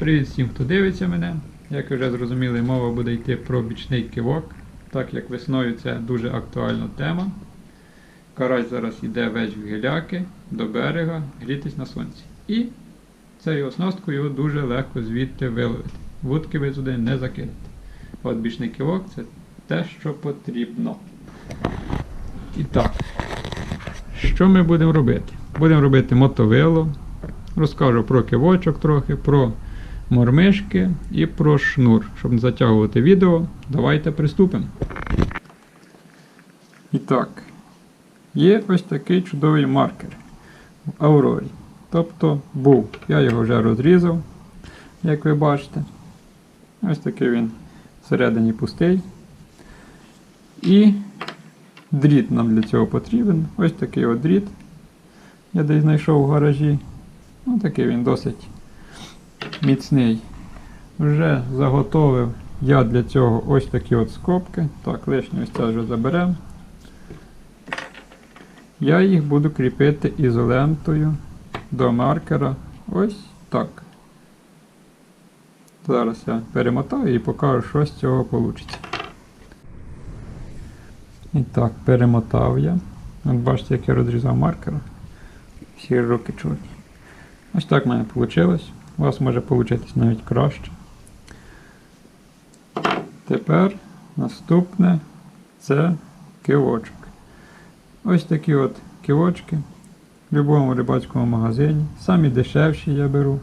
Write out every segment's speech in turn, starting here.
Привіт всім, хто дивиться мене. Як ви вже зрозуміли, мова буде йти про бічний кивок, так як весною це дуже актуальна тема. Карась зараз йде весь в гіляки до берега, грітись на сонці. І цією оснасткою його дуже легко звідти виловити. Вудки ви туди не закинете. От бічний кивок це те, що потрібно. І так, що ми будемо робити? Будемо робити мотовило. Розкажу про кивочок трохи, про мормишки і про шнур. Щоб не затягувати відео, давайте приступимо. І так, є ось такий чудовий маркер в Аврорі. Тобто був. Я його вже розрізав, як ви бачите. Ось такий він всередині пустий. І дріт нам для цього потрібен. Ось такий от дріт. Я десь знайшов в гаражі. Ну, такий він досить міцний. Вже заготовив я для цього ось такі от скобки. Так, лишнє ось це вже заберемо. Я їх буду кріпити ізолентою до маркера. Ось так. Зараз я перемотаю і покажу, що з цього вийде. І так, перемотав я. От бачите, як я розрізав маркер. Всі руки чорні. Ось так в мене вийшло. У вас може вийти навіть краще. Тепер наступне це кивочок. Ось такі от кивочки в будь-якому рибацькому магазині. Самі дешевші я беру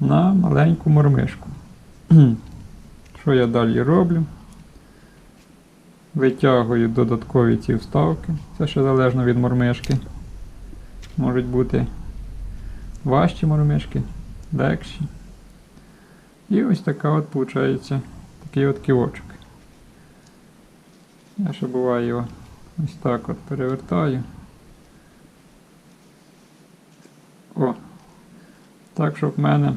на маленьку мормишку. Що я далі роблю? Витягую додаткові ці вставки. Це ще залежно від мормишки. Можуть бути важчі мормишки, легші. І ось така от виходить такий от ківочок. Я ще буває його ось так от перевертаю. О! Так, щоб в мене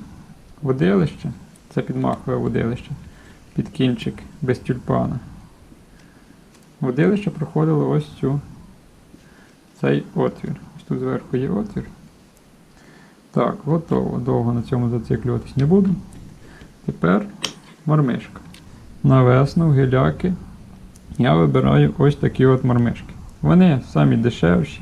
водилище, це підмахове водилище, під кінчик без тюльпана. Водилище проходило ось цю цей отвір. Ось тут зверху є отвір. Так, готово. Довго на цьому зациклюватись не буду. Тепер мормишка. На весну, гіляки я вибираю ось такі от мормишки. Вони самі дешевші.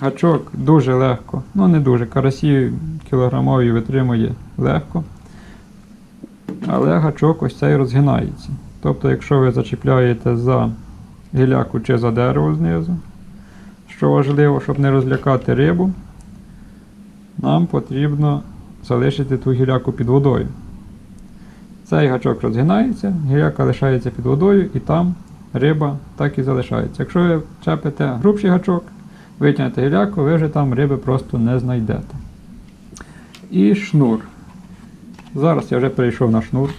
Гачок дуже легко, ну не дуже, карасі кілограмові витримує легко. Але гачок ось цей розгинається. Тобто, якщо ви зачіпляєте за гіляку чи за дерево знизу, що важливо, щоб не розлякати рибу, нам потрібно залишити ту гіляку під водою. Цей гачок розгинається, гіляка лишається під водою і там риба так і залишається. Якщо ви чепите грубший гачок, витягнете гіляку, ви вже там риби просто не знайдете. І шнур. Зараз я вже перейшов на шнур.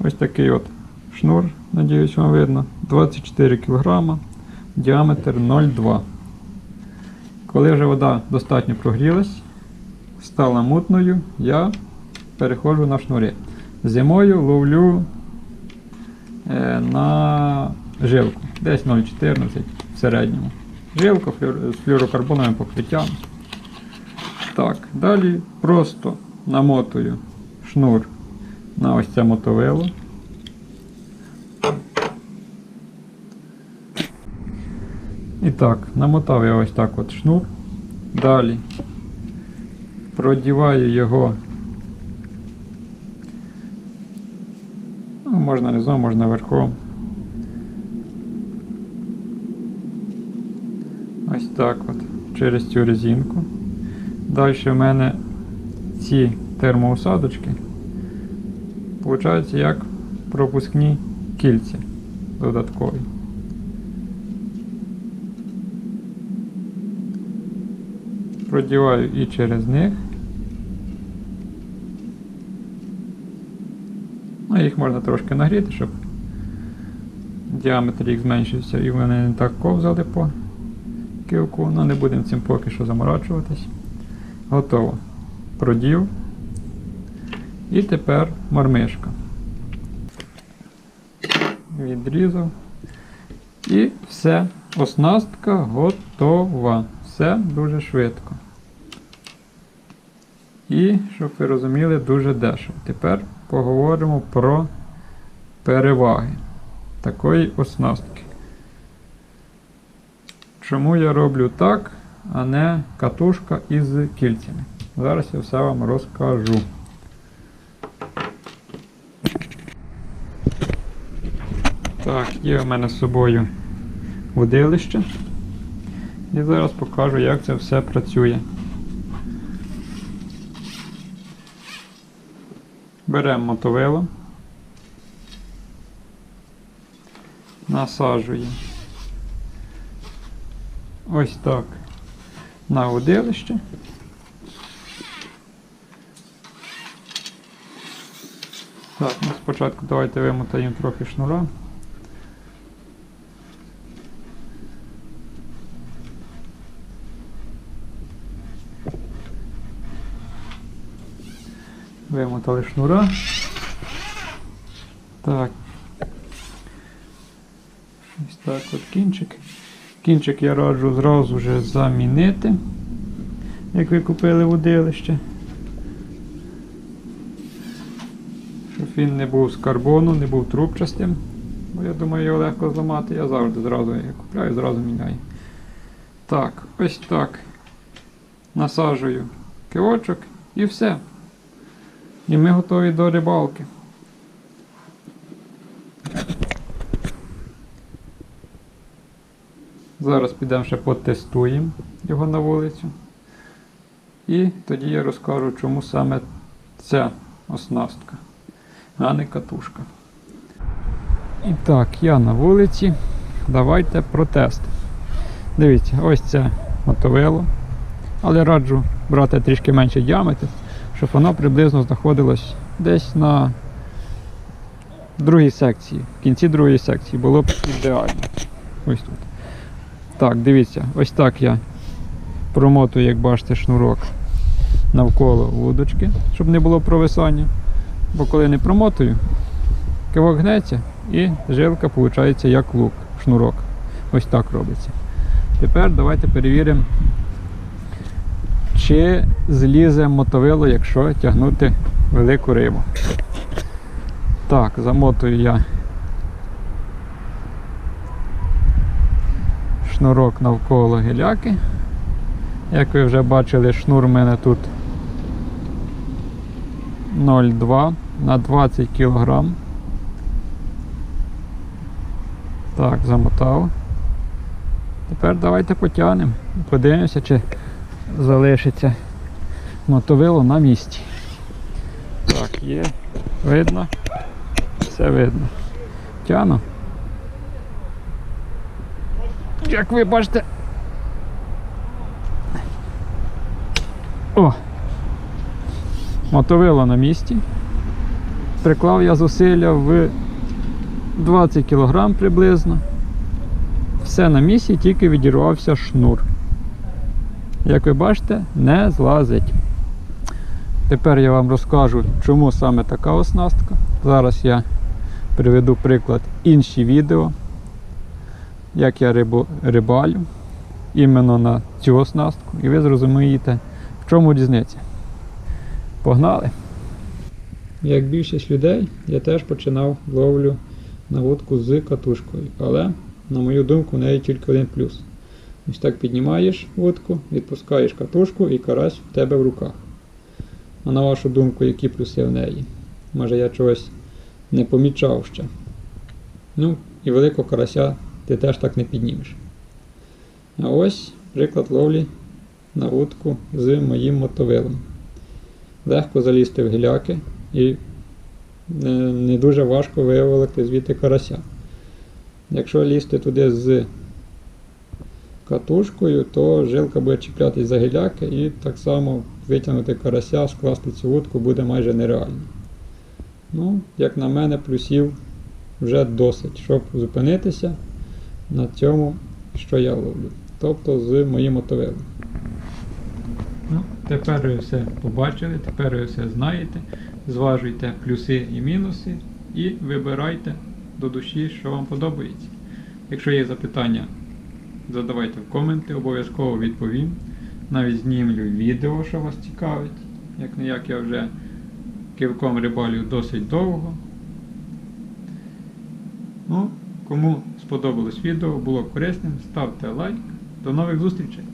Ось такий от шнур, надіюсь, вам видно. 24 кг, діаметр 0,2 коли вже вода достатньо прогрілась, стала мутною, я переходжу на шнури. Зимою ловлю е, на жилку, десь 0,14 в середньому. Жилка з флюрокарбоновим покриттям. Так, далі просто намотую шнур на ось це мотовило. І так, намотав я ось так от шнур. Далі продіваю його. Ну, можна низом, можна верхом. Ось так от, через цю резинку. Далі в мене ці термоусадочки, виходить, як пропускні кільця додаткові. Продіваю і через них. Ну, їх можна трошки нагріти, щоб діаметр їх зменшився і вони не так ковзали по кивку, ну не будемо цим поки що заморачуватись. Готово. Продів. І тепер мормишка. Відрізав. І все, оснастка готова. Все дуже швидко. І, щоб ви розуміли, дуже дешево. Тепер поговоримо про переваги такої оснастки. Чому я роблю так, а не катушка із кільцями? Зараз я все вам розкажу. Так, є в мене з собою водилище. І зараз покажу, як це все працює. Беремо мотовило, насаджуємо ось так на водилище. Так, ну спочатку давайте вимотаємо трохи шнура. Вимотали шнура. Так. Ось так от кінчик. Кінчик я раджу зразу вже замінити, як ви купили водилище. Щоб він не був з карбону, не був трубчастим. Бо я думаю, його легко зламати. Я завжди зразу я купляю, зразу міняю. Так, ось так. Насаджую кивочок і все. І ми готові до рибалки. Зараз підемо ще потестуємо його на вулицю. І тоді я розкажу, чому саме ця оснастка, а не катушка. І так, я на вулиці. Давайте протест. Дивіться, ось це мотовило. Але раджу брати трішки менший діаметр, щоб воно приблизно знаходилось десь на другій секції. В кінці другої секції було б ідеально. Ось тут. Так, дивіться, ось так я промотую, як бачите, шнурок навколо вудочки, щоб не було провисання. Бо коли не промотую, кивок гнеться і жилка виходить як лук, шнурок. Ось так робиться. Тепер давайте перевіримо, чи злізе мотовило, якщо тягнути велику рибу. Так, замотую я шнурок навколо гіляки. Як ви вже бачили, шнур у мене тут 0,2 на 20 кг. Так, замотав. Тепер давайте потягнемо подивимося, чи залишиться мотовило на місці. Так, є, видно, все видно. Тяну. Як ви бачите. О! Мотовило на місці. Приклав я зусилля в 20 кг приблизно. Все на місці, тільки відірвався шнур. Як ви бачите, не злазить. Тепер я вам розкажу, чому саме така оснастка. Зараз я приведу приклад інші відео як я рибу, рибалю іменно на цю оснастку, і ви зрозумієте, в чому різниця. Погнали! Як більшість людей, я теж починав ловлю на вудку з катушкою, але, на мою думку, в неї тільки один плюс. Ось так піднімаєш вудку, відпускаєш катушку і карась в тебе в руках. А на вашу думку, які плюси в неї? Може я чогось не помічав ще. Ну, і великого карася ти теж так не піднімеш. А ось приклад ловлі на вудку з моїм мотовилом. Легко залізти в гіляки і не дуже важко виволокти звідти карася. Якщо лізти туди з катушкою, то жилка буде чіплятись за гіляки і так само витягнути карася, скласти цю вудку буде майже нереально. Ну, як на мене, плюсів вже досить, щоб зупинитися на цьому, що я ловлю. Тобто з моїм мотовилом. Ну, Тепер ви все побачили, тепер ви все знаєте. Зважуйте плюси і мінуси і вибирайте до душі, що вам подобається. Якщо є запитання, задавайте в коменти, обов'язково відповім. Навіть знімлю відео, що вас цікавить. Як не як я вже кивком рибалю досить довго. Ну, кому сподобалось відео, було корисним, ставте лайк. До нових зустрічей!